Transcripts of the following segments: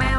มา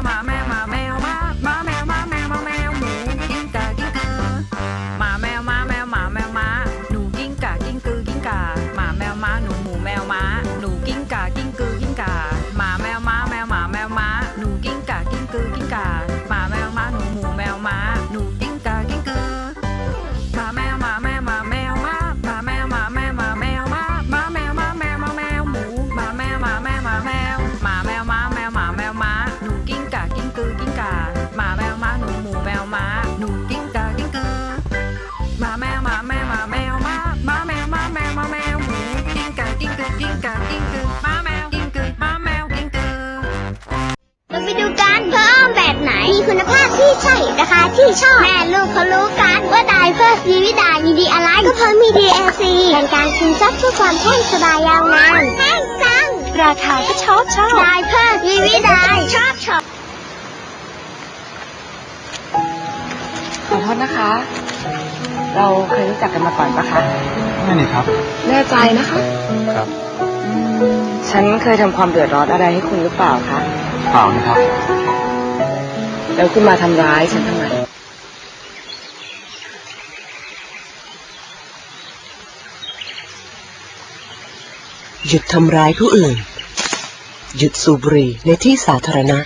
ใช่ราคาที่ชอบแม่ลูกเขารู้กันว่าไดเพิ่มดีวิดามีดีอะไร ก็เพราะมีดีเอซีเป็นการซึมซับเพื่อความแห้งสบายยาวนานแห้งจัง ราคาก็ชอบชอบไดเพิ่มดีวิดาชอบชอบขอโทษนะคะ เราเคยรู้จักกันมาก่อนปะคะไม่นี่ครับ แน่ใจนะคะ ครับอืมฉันเคยทำความเดือดร้อนอะไรให้คุณหรือเปล่าคะ เปล่านะครับ แล้วขึ้นมาทำร้ายฉันทำไมหยุดทำร้ายผู้อื่น หยุดสูบบุหรี่ในที่สาธารณะ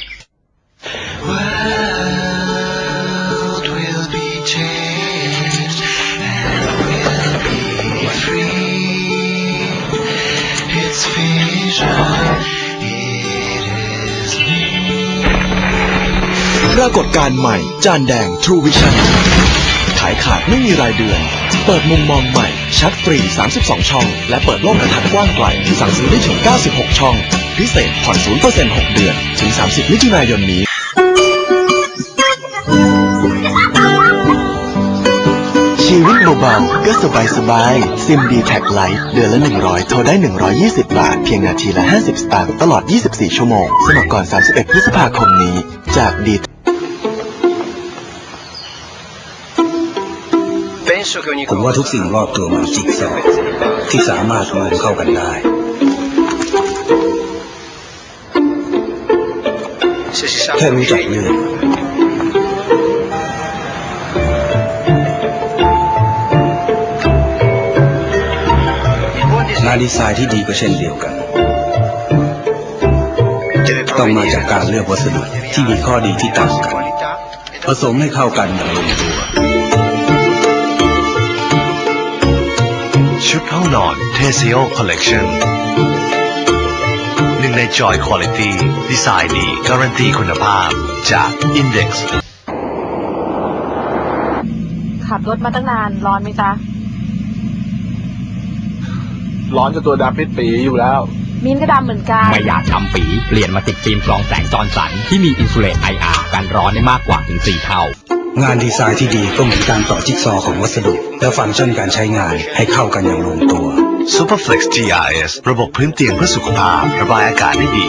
รากฏการณ์ใหม่ จานแดง True Vision ขายขาดไม่มีรายเดือน เปิดมุมมองใหม่ ชัดฟรี 32 ช่อง และเปิดโลกกระทัดกว้างไกลที่สั่งซื้อได้ถึง 96 ช่อง พิเศษผ่อน 0% 6 เดือน ถึง 30 มิถุนายนนี้ชีวิตเบาๆก็สบายสบายๆซิมดีแท็กไลท์เดือนละ 100 โทรได้ 120 บาท เพียงนาทีละ 50 สตางค์ตลอด 24 ชั่วโมง สมัครก่อน 31 พฤษภาคมนี้ จากดี ผมว่าทุกสิ่งรอบตัวมันจิกซอที่สามารถรวมเข้ากันได้ แค่รู้จักเลือกงานดีไซน์ที่ดีก็เช่นเดียวกัน ต้องมาจากการเลือกวัสดุที่มีข้อดีที่ต่างกัน ผสมให้เข้ากันอย่างลงตัว ห้องนอนเทเซโอคอลเลกชันหนึ่งในจอยคุณภาพดีไซน์ดี การันตีคุณภาพจาก Index ขับรถมาตั้งนาน ร้อนไหมจ๊ะ ร้อนจนตัวดำปิดปีอยู่แล้ว มินก็ดำเหมือนกัน ไม่อยากทำปี เปลี่ยนมาติดฟิล์มกรองแสงจอร์สันที่มีอินซูเลต IR กันร้อนได้มากกว่าถึง 4 เท่า งานดีไซน์ที่ดีก็เหมือนการต่อจิ๊กซอว์ของวัสดุ และฟังก์ชันการใช้งานให้เข้ากันอย่างลงตัว Superflex GRS ระบบพื้นเตียงเพื่อสุขภาพ ระบายอากาศได้ดี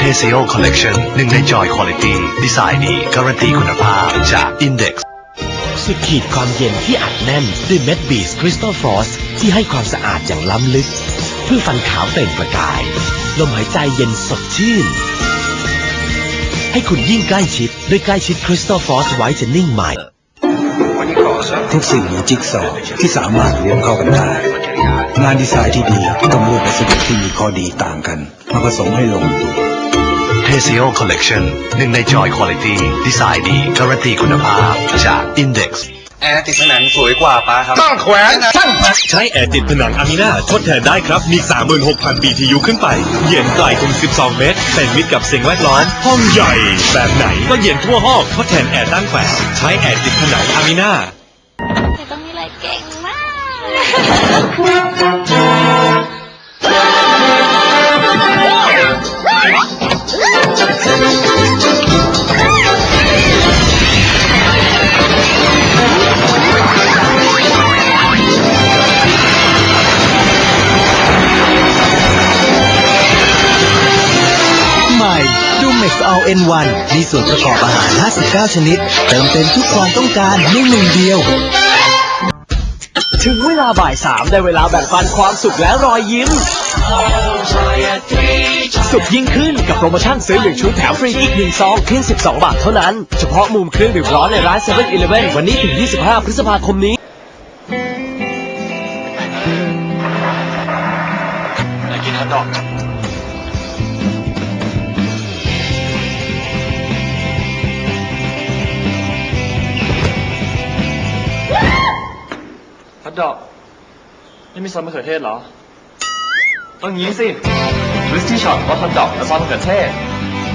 t e s e o Collection หนึ่งในจอยคุณภาพดีไซน์ดีการันตีคุณภาพจาก Index สุดขีดความเย็นที่อัดแน่นด้วยเม็ดบีสคริสตัลฟรอสที่ให้ความสะอาดอย่างล้ำลึก เพื่อฟันขาวเปล่งประกาย ลมหายใจเย็นสดชื่น ให้คุณยิ่งใกล้ชิดด้วยใกล้ชิดคริสตัลฟรอสไวท์เทนนิ่งใหม่ ทุกสิ่งเหมือนจิ๊กซอว์ที่สามารถรวมเข้ากันได้ งานดีไซน์ที่ดีต้องเลือกวัสดุที่มีข้อดีต่างกัน มาผสมให้ลงตัว t e s e o Collection หนึ่งในจอยคุณภาพดีไซน์ดีการันตีคุณภาพจาก Index แอร์ติดผนังสวยกว่าป้าครับ ต้องแขวนใช้แอร์ติดผนังอามินาทดแทนได้ครับ มี 36,000 BTU ขึ้นไป เย็นไกลถึง 12 เมตร เป็นมิตรกับสิ่งแวดล้อม ห้องใหญ่ แบบไหนก็เย็นทั่วห้องทดแทนแอร์ตั้งแขวนใช้แอร์ติดผนังอามินาแต่ต้องมีอะไรเก่งมาก N1 มีส่วนประกอบอาหาร 59 ชนิด เติมเต็มทุกความต้องการในหนึ่งเดียว ถึงเวลาบ่ายสามได้เวลาแบ่งปันความสุขและรอยยิ้ม สุดยิ่งขึ้นกับโปรโมชั่นซื้อหนึ่งชุดแถมฟรีอีกหนึ่งซองเพียง 12 บาทเท่านั้น เฉพาะมุมเครื่องดื่มร้อนในร้าน7 e เ e ่ e อวันนี้ถึง 25 พฤษภาคมนี้ดอก อทดอกนี่มีซอสมะเขือเทศเหรอ ต้องงี้สิวิสตี้ช็อตรสฮอทดอกและซอสมะเขือเทศ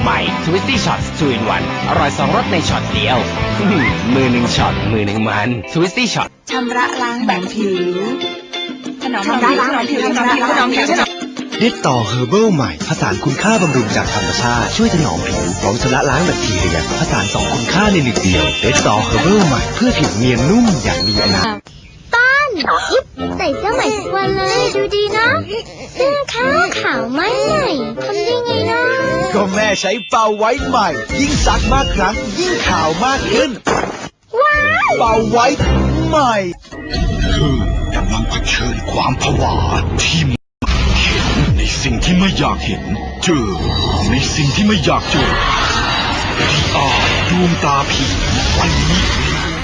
ใหม่ Twisty Shots 2 in 1อร่อยสองรสในช็อตเดียว มือหนึ่งช็อต มือหนึ่งมัน Twisty Shot ชำระล้างแบบผิวถนอมชำระล้างผิวถนอมผิวถนอมผิวถนอมเด็ดต่อเฮอร์เบิลใหม่ผสานคุณค่าบำรุงจากธรรมชาติ ช่วยถนอมผิวพร้อมชำระล้างแบคทีเรียผสานสองคุณค่าในหนึ่งเดียวเด็ดต่อเฮอร์เบิลใหม่เพื่อผิวเนียนนุ่มอย่างมีอนาคต ต้นอิฟใส่เสื้อใหม่ทุกวันเลยดูดีนะเสื้อขาวขาวไม่ใหม่ทำได้ไงนะก็แม่ใช้เป่าไว้ใหม่ ยิ่งซักมากครั้ง ยิ่งขาวมากขึ้น ว้าวเป่าไว้ใหม่เธอกำลังเผชิญความผวาที่เห็นในสิ่งที่ไม่อยากเห็น เจอในสิ่งที่ไม่อยากเจอที่อาดวงตาผีวันนี้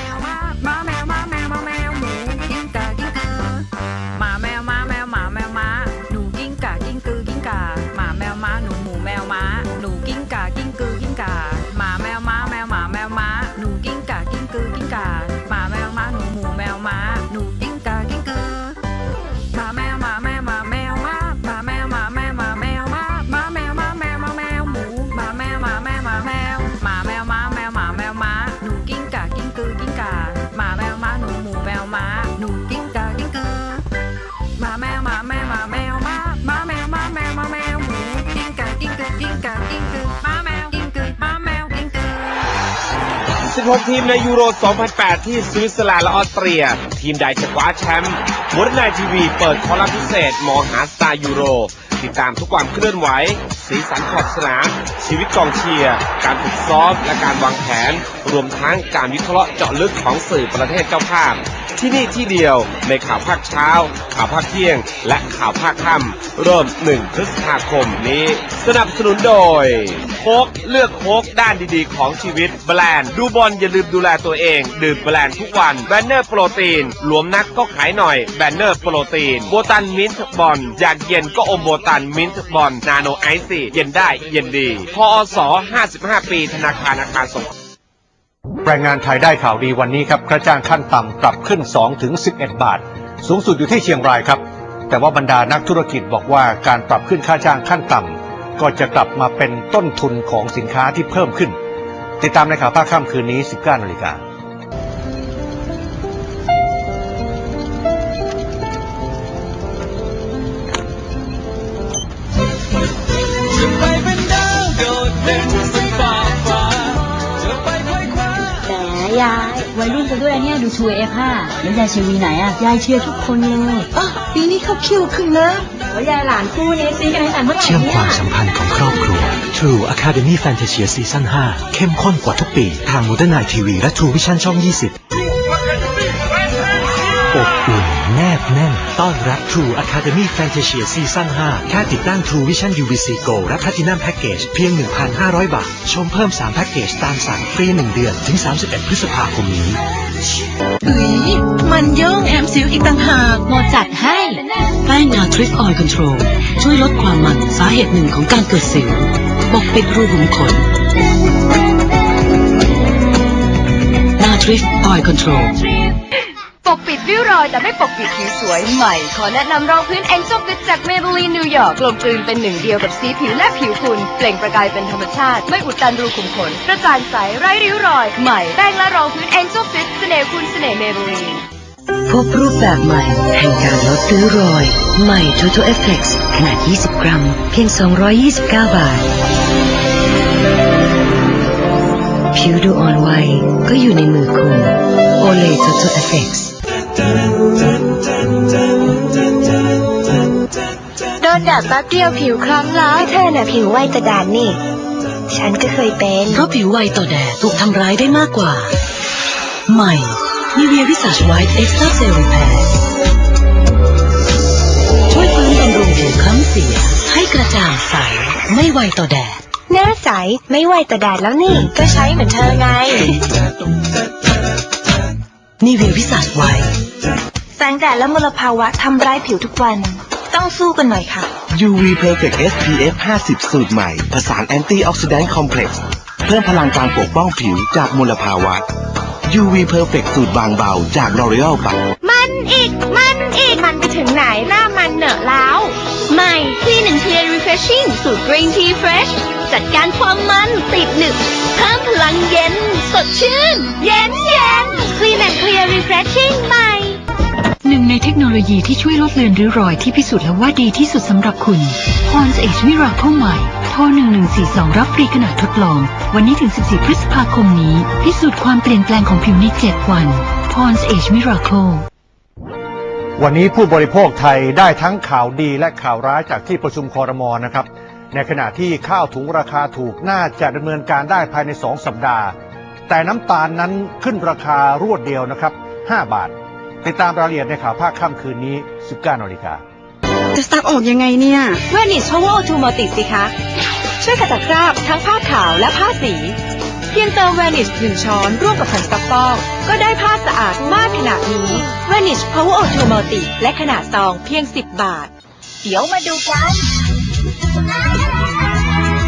16 ทีมในยูโร 2008 ที่สวิตเซอร์แลนด์และออสเตรีย ทีมใดจะคว้าแชมป์บนนายทีวีเปิดคอลัมน์พิเศษมองหาสตาร์ยูโร ติดตามทุกความเคลื่อนไหว สีสันขอบสนามชีวิตกองเชียร์ การฝึกซ้อมและการวางแผน รวมทั้งการวิเคราะห์เจาะลึกของสื่อประเทศเจ้าภาพ ที่นี่ที่เดียวในข่าวภาคเช้า ข่าวภาคเที่ยง และข่าวภาคค่ำเริ่ม 1 พฤษภาคมนี้ สนับสนุนโดย โค้กเลือกโค้กด้านดีๆ ของชีวิตแบรนด์ดูบอลอย่าลืมดูแลตัวเอง ดื่มแบรนด์ทุกวันแบนเนอร์โปรตีนหลวมนักก็ขายหน่อยแบนเนอร์โปรตีนโบตันมินท์บอลอยากเย็นก็อมโบตันมินท์บอลนาโนไอซี่เย็นได้เย็นดีพอส55 ปีธนาคารอาคารสงแรงงานไทยได้ข่าวดีวันนี้ครับค่าจ้างขั้นต่ำปรับขึ้น2ถึง11 บาท สูงสุดอยู่ที่เชียงรายครับ แต่ว่าบรรดานักธุรกิจบอกว่าการปรับขึ้นค่าจ้างขั้นต่ำ ก็จะกลับมาเป็นต้นทุนของสินค้าที่เพิ่มขึ้น ติดตามในข่าวภาคค่ำคืนนี้ 19นาฬิกาแหมยาย วัยรุ่นกันด้วยเนี่ยดูชูเอฟห้าแล้วยายเชียร์วีไหนอะ ยายเชียร์ทุกคนเลยอ๋อปีนี้เขาคิวขึ้นนะ แล้ยายหลานคู่นี้ซีกันตั้งแต่เมื่อไหร่เชื่อมความสัมพันธ์ของครอบครัว True Academy Fantasia Season 5 เข้มข้นกว่าทุกปี ทาง Modern Night TV และ True Vision ช่อง 20 อบอุ่นแนบแน่น ต้อนรับ True Academy Fantasia Season 5 แค่ติดตั้ง True Vision UVC Go และ Platinum Package เพียง 1,500 บาท ชมเพิ่ม 3 แพ็กเกจตามสั่งฟรี 1 เดือน ถึง 31 พฤษภาคมนี้ มันย่องแอมสิวอีกต่างหากหมอจัดให้แป้งนาทริฟออยล์คอนโทรลช่วยลดความมันสาเหตุหนึ่งของการเกิดสิวปกปิดรูขุมขนนาทริฟออยล์คอนโทรล ริ้วรอยแต่ไม่ปกปิดผิวสวยใหม่ ขอแนะนำรองพื้น Angel Fit จาก Maybelline New York กลมกลืนเป็นหนึ่งเดียวกับสีผิวและผิวคุณ เปล่งประกายเป็นธรรมชาติ ไม่อุดตันรูขุมขนกระจ่างใสไร้ริ้วรอยใหม่แป้งและรองพื้น Angel Fit เสน่ห์คุณเสน่ห์ Maybelline พบรูปแบบใหม่แห่งการลดริ้วรอย ใหม่ Total Effects ขนาด 20 กรัม เพียง 229 บาท ผิวดูอ่อนวัยก็อยู่ในมือคุณ Olay Total Effects โดนแดดแป๊บเดียวผิวคล้ำแล้วเธอน่ะผิวไวแต่ด่านนี่ ฉันก็เคยเป็น เพราะผิวไวต่อแดดถูกทำร้ายได้มากกว่า ใหม่ นิเวียวิสัชไวท์เอ็กซ์ตร้าเซลล์รีแพร์ช่วยฟื้นบำรุงผิวคล้ำเสีย ให้กระจ่างใส ไม่ไวต่อแดดหน้าใส ไม่ไหวแต่แดดแล้วนี่ ก็ใช้เหมือนเธอไง นิเวียวิสัชไวท์แสงแดดและมลภาวะทำร้ายผิวทุกวัน ต้องสู้กันหน่อยค่ะ UV Perfect SPF 50 สูตรใหม่ ผสานแอนตี้ออกซิแดนต์คอมเพล็กซ์เพิ่มพลังการปกป้องผิวจากมลภาวะ UV Perfect สูตรบางเบาจาก L'Oreal ปัมันอีก มันอีก มันไปถึงไหนหน้ามันเหนอะแล้ว ใหม่คลีน and clear refreshing สูตร green tea fresh จัดการความมันติดหนึบเพิ่มพลังเย็น สดชื่น เย็นเย็น clean and clear refreshing ใหม่ หนึ่งในเทคโนโลยีที่ช่วยลดเลือนริ้วรอยที่พิสูจน์แล้วว่าดีที่สุดสำหรับคุณ Pond's Age Miracle ใหม่โทร1142 รับฟรีขนาดทดลอง วันนี้ถึง 14 พฤษภาคมนี้ พิสูจน์ความเปลี่ยนแปลงของผิวใน 7 วัน Pond's Age Miracle วันนี้ผู้บริโภคไทยได้ทั้งข่าวดีและข่าวร้ายจากที่ประชุมคอรมอนะครับ ในขณะที่ข้าวถุงราคาถูกน่าจะดำเนินการได้ภายใน 2 สัปดาห์ แต่น้ำตาลนั้นขึ้นราคารวดเดียวนะครับ 5 บาท ติดตามรายละเอียดในข่าวภาคค่ำคืนนี้ 19นาฬิกาจะซักออกยังไงเนี่ยเวนิสพาวเวอร์ทูมัลติสิคะ ช่วยขจัดคราบทั้งผ้าขาวและผ้าสี เพียงเติมเวนิสหนึ่งช้อนร่วมกับแผ่นซักฟอก ก็ได้ผ้าสะอาดมากขนาดนี้เวนิสพาวเวอร์ทูมัลติและขนาดซองเพียง 10 บาท เดี๋ยวมาดูกัน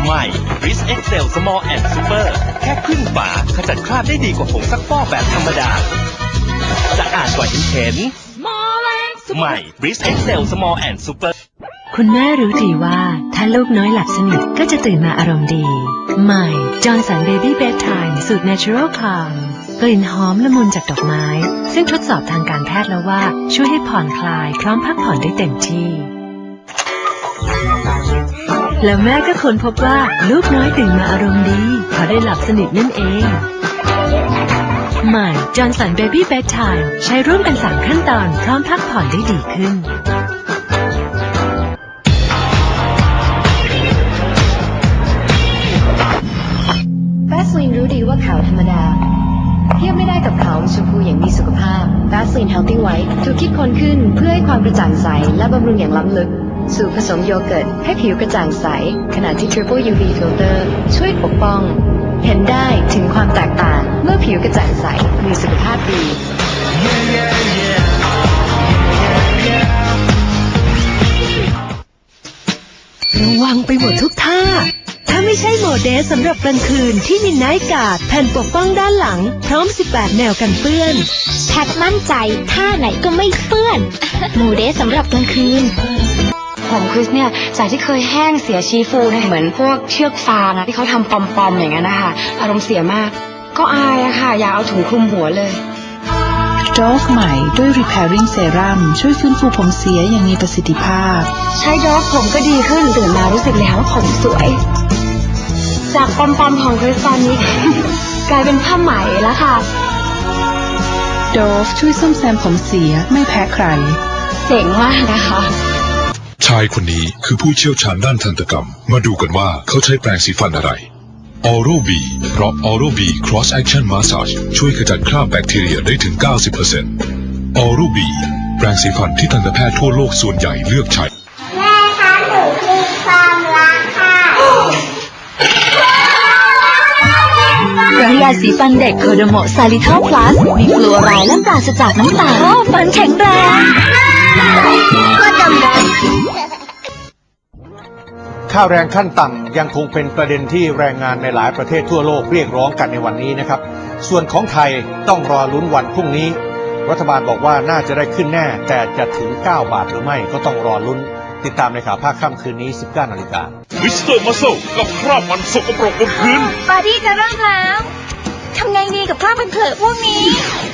ใหม่ Riz Excel Small and Super แค่ครึ่งฝาขจัดคราบได้ดีกว่าผงซักฟอกแบบธรรมดาสะอาดกว่าที่เห็นใหม่ Riz Excel Small and Super คุณแม่รู้ดีว่า ถ้าลูกน้อยหลับสนิทก็จะตื่นมาอารมณ์ดี ใหม่จอ h สันเบบี้เบ t ไทม์สูตร Natural Calm กลิ่นหอมละมุนจากดอกไม้ ซึ่งทดสอบทางการแพทย์แล้วว่า ช่วยให้ผ่อนคลายพร้อมพักผ่อนได้เต็มที่ แล้วแม่ก็ค้นพบว่าลูกน้อยตื่นมาอารมณ์ดีเพราะได้หลับสนิทนั่นเองใหม่จอ h สันเบบี้เบ t ไทม์ใช้ร่วมกันสามขั้นตอนพร้อมพักผ่อนได้ดีขึ้น สลินรู้ดีว่าขาวธรรมดา เทียบไม่ได้กับขาวชมพูอย่างมีสุขภาพแบสลินเฮลตี้ไวท์ถูกคิดค้นขึ้นเพื่อให้ความกระจ่างใส และบำรุงอย่างล้ำลึก สูตรผสมโยเกิร์ตให้ผิวกระจ่างใส ขณะที่ Triple UV Filter ช่วยปกป้อง เห็นได้ถึงความแตกต่างเมื่อผิวกระจ่างใสมีสุขภาพดี ระวังไปหมดทุกท่า ถ้าไม่ใช่โหมดเดสสำหรับกลางคืนที่มีไนท์การ์ดแผ่นปกป้องด้านหลัง พร้อม 18 แนวกันเปื้อน แพทมั่นใจท่าไหนก็ไม่เปื้อนหมูเดสสำหรับกลางคืน ผมคริสเนี่ยจากที่เคยแห้งเสียชีฟูนะเหมือนพวกเชือกฟางอะที่เขาทำปอมๆอย่างนั้นนะคะอารมณ์เสียมาก ก็อายอะค่ะ อยากเอาถุงคลุมหัวเลยโดฟใหม่ด้วย Repairing Serum ช่วยฟื้นฟูผมเสียอย่างมีประสิทธิภาพ ใช้ดรอปผมก็ดีขึ้นตื่นมารู้สึกเลยค่ะว่าผมสวย จากปอมๆของคริสตอนนี้ กลายเป็นผ้าไหมแล้วค่ะ โดฟช่วยซ่อมแซมผมเสียไม่แพ้ใคร เจ๋งมากนะคะ ชายคนนี้คือผู้เชี่ยวชาญด้านทันตกรรม มาดูกันว่าเขาใช้แปรงสีฟันอะไร Oral B เพราะ Oral B Cross Action Massage ช่วยขจัดคราบแบคทีเรียได้ถึง 90% Oral B แปรงสีฟันที่ทันตแพทย์ทั่วโลกส่วนใหญ่เลือกใช้ รายยาสีฟันเด็กโคโดโมซาลิทัลพลัสมีฟลูออไรด์และปราศจากน้ำตาลฟันแข็งแรงก็จำได้ค่าแรงขั้นต่ำยังคงเป็นประเด็นที่แรงงานในหลายประเทศทั่วโลกเรียกร้องกันในวันนี้นะครับ ส่วนของไทยต้องรอลุ้นวันพรุ่งนี้ รัฐบาลบอกว่าน่าจะได้ขึ้นแน่ แต่จะถึง 9 บาทหรือไม่ก็ต้องรอลุ้น ติดตามในข่าวภาคค่ำคืนนี้ 19นาฬิกามิสเตอร์มัสเซลกับคราบมันสกปรกบนพื้นปาร์ตี้จะเริ่มแล้วทำไงดีกับคราบมันเผลอพวกนี้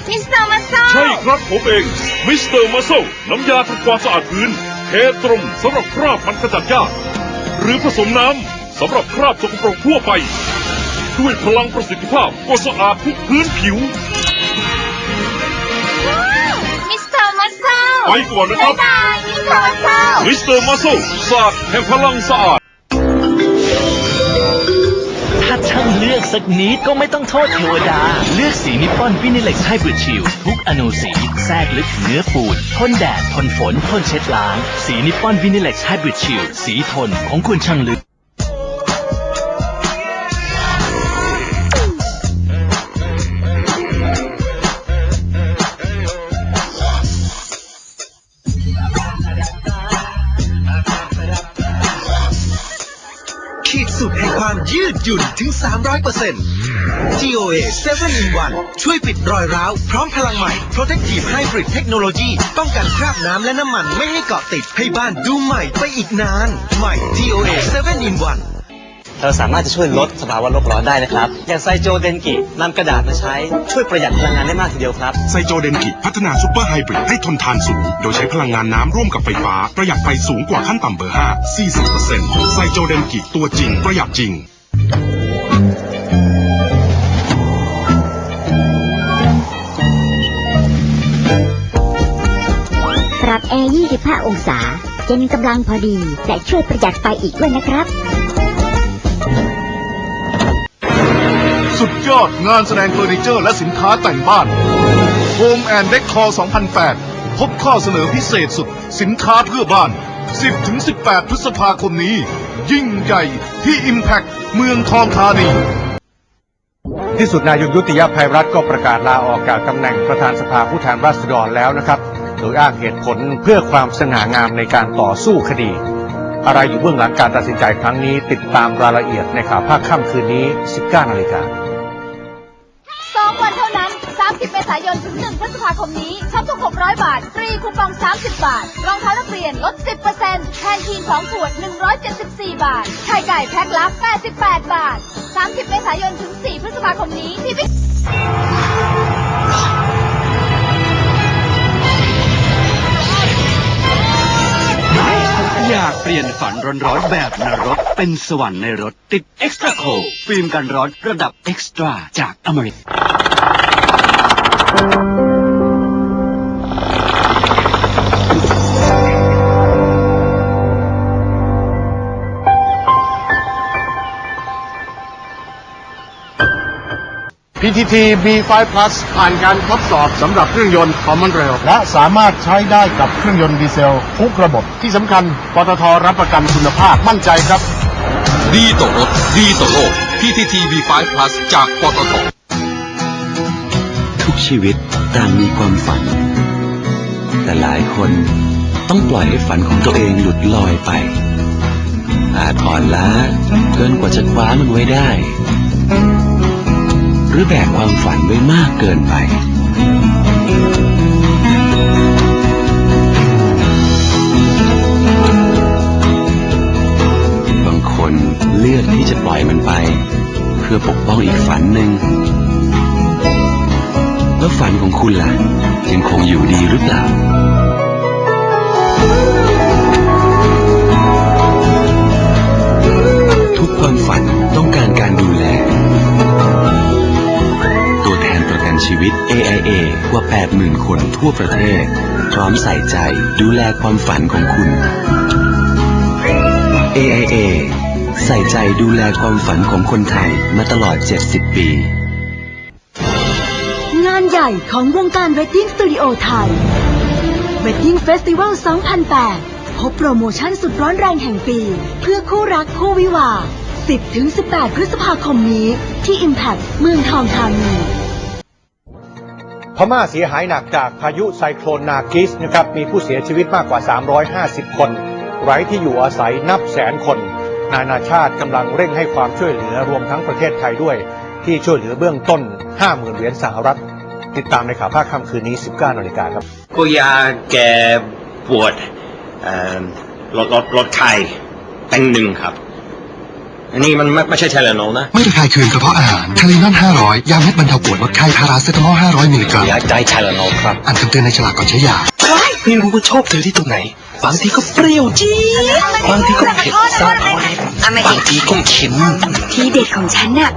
มิสเตอร์มาโซ่ใช่ครับผมเอง มิสเตอร์มัสเซลน้ำยาทำความสะอาดพื้นเทตรงสำหรับคราบมันขจัดยากหรือผสมน้ำสำหรับคราบสกปรกทั่วไป ด้วยพลังประสิทธิภาพก็สะอาดทุกพื้นผิวมิสเตอร์มาโซ่ ไปก่อนนะครับบ๊ายบายมิสเตอร์มาโซ่มิสเตอร์มัสเซลศาสตร์แห่งพลังสะอาด ถ้าช่างเลือกสักนิดก็ไม่ต้องโทษเทวดา เลือกสีนิปปอนวินิเล็กไฮบริดชิลทุกอนูสีแทรกลึกถึงเนื้อปูนทนแดด ทนฝน ทนเช็ดล้าง สีนิปปอนวินิเล็กไฮบริดชิลสีทนของคุณช่างลึก หยุ่นถึง 300% GOA 7 in 1ช่วยปิดรอยร้าว พร้อมพลังใหม่ Protective Hybrid Technology ป้องกันคราบน้ำและน้ำมันไม่ให้เกาะติดให้บ้านดูใหม่ไปอีกนาน ใหม่ GOA 7 in 1เราสามารถจะช่วยลดสภาวะโลกร้อนได้นะครับ อย่างไซโจเดนกินำกระดาษมาใช้ช่วยประหยัดพลังงานได้มากทีเดียวครับ ไซโจเดนกิพัฒนาซูเปอร์ไฮบริดให้ทนทานสูง โดยใช้พลังงานน้ำร่วมกับไฟฟ้า ประหยัดไฟสูงกว่าขั้นต่ำเบอร์ 5 40%ไซโจเดนกิตัวจริง ประหยัดจริง ปรับแอร์ 25 องศาเย็นกำลังพอดี และช่วยประหยัดไฟอีกด้วยนะครับ สุดยอดงานแสดงเฟอร์นิเจอร์และสินค้าแต่งบ้าน Home and Decor 2008 พบข้อเสนอพิเศษสุด สินค้าเพื่อบ้าน 10-18 พฤษภาคมนี้ ยิ่งใหญ่ที่ Impact เมืองทองธานี ที่สุดนายกยุติยภัยรัฐก็ประกาศลาออกจากตำแหน่งประธานสภาผู้แทนราษฎรแล้วนะครับ โดยอ้างเหตุผลเพื่อความสง่างามในการต่อสู้คดี อะไรอยู่เบื้องหลังการตัดสินใจครั้งนี้ ติดตามรายละเอียดในข่าวภาคค่ำคืนนี้ 19นาฬิกา 30 เมษายนถึง 1 พฤษภาคมนี้ช็อปทุก 600 บาท ฟรีคูปอง 30 บาท รองเท้านักเรียนลด 10%แทนทีน2ขวด 174 บาท ไข่ไก่แพ็คละ 88 บาท 30 เมษายนถึง 4 พฤษภาคมนี้ที่บิ๊กอยากเปลี่ยนฝันร้อนๆแบบนรก เป็นสวรรค์ในรถ ติด Extra c o ฟิล์มกันร้อนระดับ Extra จากอเมริกา PTT B5 Plus ผ่านการทดสอบสำหรับเครื่องยนต์ Common Rail และสามารถใช้ได้กับเครื่องยนต์ดีเซลทุกระบบ ที่สำคัญปตทรับประกันคุณภาพมั่นใจครับ ดีต่อรถ ดีต่อโลก PTT V5 Plus จากปตท ทุกชีวิตต่างมีความฝัน แต่หลายคนต้องปล่อยให้ฝันของตัวเองหลุดลอยไป อาจอ่อนล้าเกินกว่าจะคว้ามันไว้ได้ หรือแบกความฝันไว้มากเกินไป บางคนเลือกที่จะปล่อยมันไป เพื่อปกป้องอีกฝันหนึ่ง แล้วฝันของคุณล่ะ ยังคงอยู่ดีหรือเปล่าทุกความฝันต้องการการดูแล ตัวแทนประกันชีวิต AIA กว่า 80,000 คนทั่วประเทศ พร้อมใส่ใจดูแลความฝันของคุณ AIA ใส่ใจดูแลความฝันของคนไทยมาตลอด 70 ปี หญ่ของวงการ Wedding Studio ไทย Wedding Festival 2008 พบโปรโมชั่นสุดร้อนแรงแห่งปี เพื่อคู่รักคู่วิวาห์10-18 พฤษภาคมนี้ที่ Impact เมืองทองธานีพม่าเสียหายหนักจากพายุไซโคลนนากิสนะครับมีผู้เสียชีวิตมากกว่า 350 คน ไร้ที่อยู่อาศัยนับแสนคน นานาชาติกำลังเร่งให้ความช่วยเหลือรวมทั้งประเทศไทยด้วย ที่ช่วยเหลือเบื้องต้น 50,000 เหรียญสหรัฐ ติดตามในข่าวภาคค่ำคืนนี้ 19นาฬิกาครับก็ยาแก้ปวดเอ่อลดลดลดไข้เป็นหนึ่งครับ อันนี้มันไม่ไม่ใช่เทเลโนนะ ไม่ระคายเคืองกระเพาะอาหารทาลีนอน500 ยาเม็ดบรรเทาปวดลดไข้พาราเซตามอล500 มิลลิกรัมอยากได้เทเลโนครับ อ่านคำเตือนในฉลากก่อนใช้ยาไม่รู้ว่าชอบเธอที่ตรงไหน บางทีก็เปรี้ยวจี๊ดบางทีก็เผ็ดซ่าบางทีก็เค็มทีเด็ดของฉันน่ะ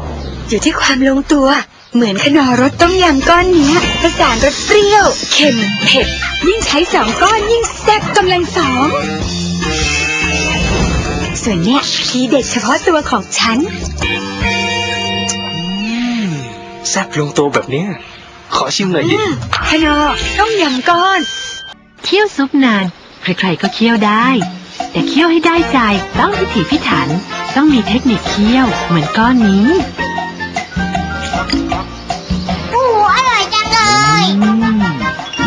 อยู่ที่ความลงตัว เหมือนขนอรสต้มยำก้อนเนี้ยประสานรสเปรี้ยว เค็มเผ็ด ยิ่งใช้สองก้อนยิ่งแซ่บกำลังสอง ส่วนเนี้ยทีเด็ดเฉพาะตัวของฉัน แซ่บลงตัวแบบเนี้ย ขอชิมหน่อยดิขนอต้มยำก้อน เคี่ยวซุปนาน ใครๆก็เคี่ยวได้ แต่เคี่ยวให้ได้ใจต้องพิถีพิถัน ต้องมีเทคนิคเคี่ยวเหมือนก้อนนี้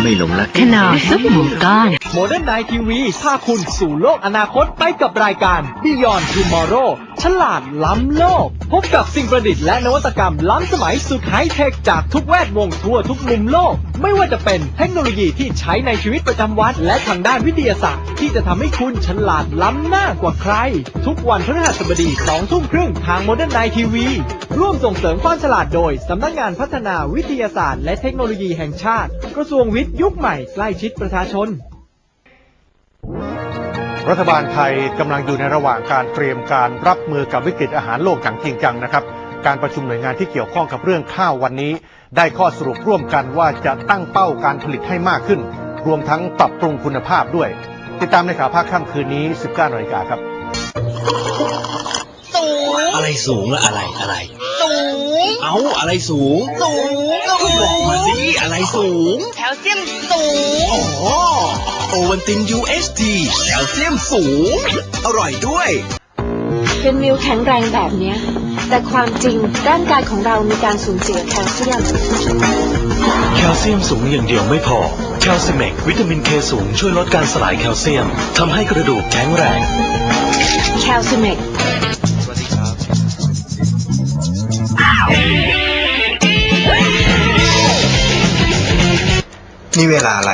ไม่หลงรักขนอซุปหมูก้อนโมเดิร์นไนทีวีพาคุณสู่โลกอนาคตไปกับรายการ Beyond Tomorrow ฉลาดล้ำโลก พบกับสิ่งประดิษฐ์และนวัตกรรมล้ำสมัยสุดไฮเทคจากทุกแวดวงทั่วทุกมุมโลก ไม่ว่าจะเป็นเทคโนโลยีที่ใช้ในชีวิตประจำวันและทางด้านวิทยาศาสตร์ ที่จะทำให้คุณฉลาดล้ำหน้ากว่าใคร ทุกวันพฤหัสบดี2ทุ่มครึ่งทางโมเดิร์นไนทีวีร่วมส่งเสริมความฉลาดโดยสำนักงานพัฒนาวิทยาศาสตร์ และเทคโนโลยีแห่งชาติ กระทรวงวิทย์ยุคใหม่ใกล้ชิดประชาชน รัฐบาลไทยกำลังอยู่ในระหว่างการเตรียมการรับมือกับวิกฤตอาหารโลกอย่างจริงจังนะครับการประชุมหน่วยงานที่เกี่ยวข้องกับเรื่องข้าววันนี้ ได้ข้อสรุปร่วมกันว่าจะตั้งเป้าการผลิตให้มากขึ้น รวมทั้งปรับปรุงคุณภาพด้วย ติดตามในข่าวภาคค่ำคืนนี้ 19นาฬิกาครับ สูง อะไรสูงและอะไรอะไร สูง เอาอะไรสูง สูงก็บอกมาสิอะไรสูง แคลเซียมสูงอ๋อโอวันติน UHT แคลเซียมสูง อร่อยด้วย เป็นมิวแข็งแรงแบบเนี้ย แต่ความจริงร่างกายของเรามีการสูญเสียแคลเซียม แคลเซียมสูงอย่างเดียวไม่พอ แคลซิเมกวิตามินเคสูงช่วยลดการสลายแคลเซียมทำให้กระดูกแข็งแรง แคลซิเมกนี่เวลาอะไร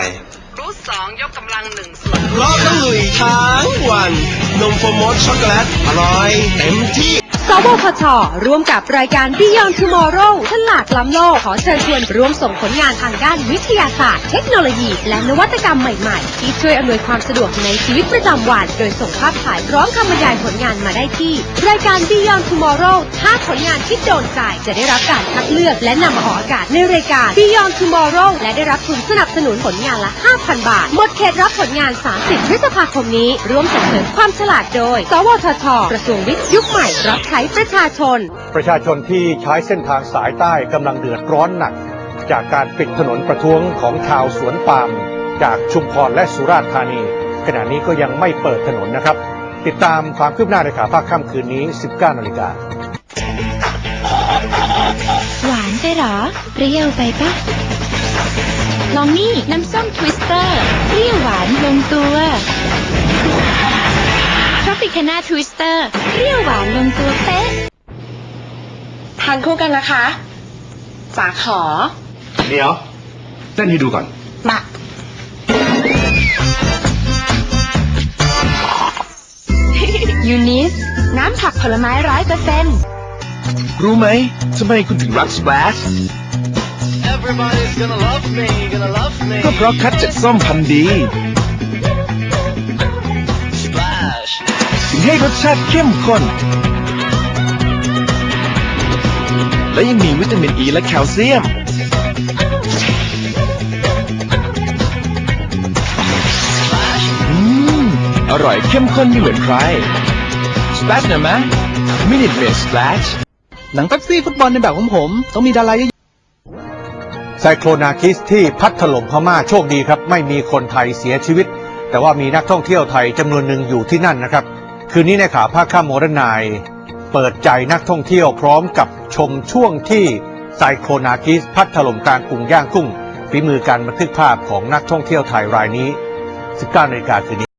รูทสองยกกำลังหนึ่งส่วน เพราะต้องลุยทั้งวัน นมโฟร์โมสช็อกโกแลตอร่อย เต็มที่ สวพชร่วมกับรายการ Beyond Tomorrow ฉลาดล้ำโลก ขอเชิญชวนร่วมส่งผลงานทางด้านวิทยาศาสตร์ เทคโนโลยี และนวัตกรรมใหม่ ๆ ที่ช่วยอำนวยความสะดวกในชีวิตประจำวัน โดยส่งภาพถ่ายพร้อมคำบรรยายผลงานมาได้ที่ รายการ Beyond Tomorrow ถ้าผลงานที่โดนใจจะได้รับการคัดเลือกและนำมาออกอากาศในรายการ Beyond Tomorrow และได้รับทุนสนับสนุนผลงานละ 5,000 บาท หมดเขตรับผลงาน 30 พฤษภาคมนี้ ร่วมส่งเสริมความฉลาดโดย สวทช กระทรวงวิทย์ยุคใหม่รับใช้ประชาชน ประชาชนที่ใช้เส้นทางสายใต้กำลังเดือดร้อนหนัก จากการปิดถนนประท้วงของชาวสวนปาล์มจากชุมพรและสุราษฎร์ธานี ขณะนี้ก็ยังไม่เปิดถนนนะครับ ติดตามความคืบหน้าในข่าวภาคค่ำคืนนี้ 19นาฬิกาหวานไปหรอ เปรี้ยวไปปะลองนี่น้ำส้มทวิสเตอร์เปรี้ยวหวานลงตัว ทรอปิคาน่าทวิสเตอร์เปรี้ยวหวานลงตัวเป๊ะทานคู่กันนะคะจ๋าขอ เดี๋ยวเต้นให้ดูก่อน มา ยูนิส น้ำผักผลไม้ร้อยเปอร์เซ็นต์รู้ไหมทำไมคุณถึงรักสแปช Everybody's gonna love me gonna love me ก็เพราะคัดจากส้มพันธุ์ดี ให้รสชาติเข้มข้น และยังมีวิตามินอ e ีและแคลเซียม อืม อร่อยเข้มข้นไม่เหมือนใคร Splash หน่อยไหม Minute Maid Splash หนังเป๊ปซี่ฟุตบอลในแบบของผม ต้องมีดาราเยอะไซโคลนาคิสที่พัดถล่มพม่าโชคดีครับ ไม่มีคนไทยเสียชีวิต แต่ว่ามีนักท่องเที่ยวไทยจำนวนหนึ่งอยู่ที่นั่นนะครับ คืนนี้ในข่าวภาคข้ามโมรนาย เปิดใจนักท่องเที่ยวพร้อมกับชมช่วงที่ไซโคนาคิสพัดถล่มกลางกรุงย่างกุ้งฝีมือการบันทึกภาพของนักท่องเที่ยวไทยรายนี้ 19นาฬิกาคืนนี้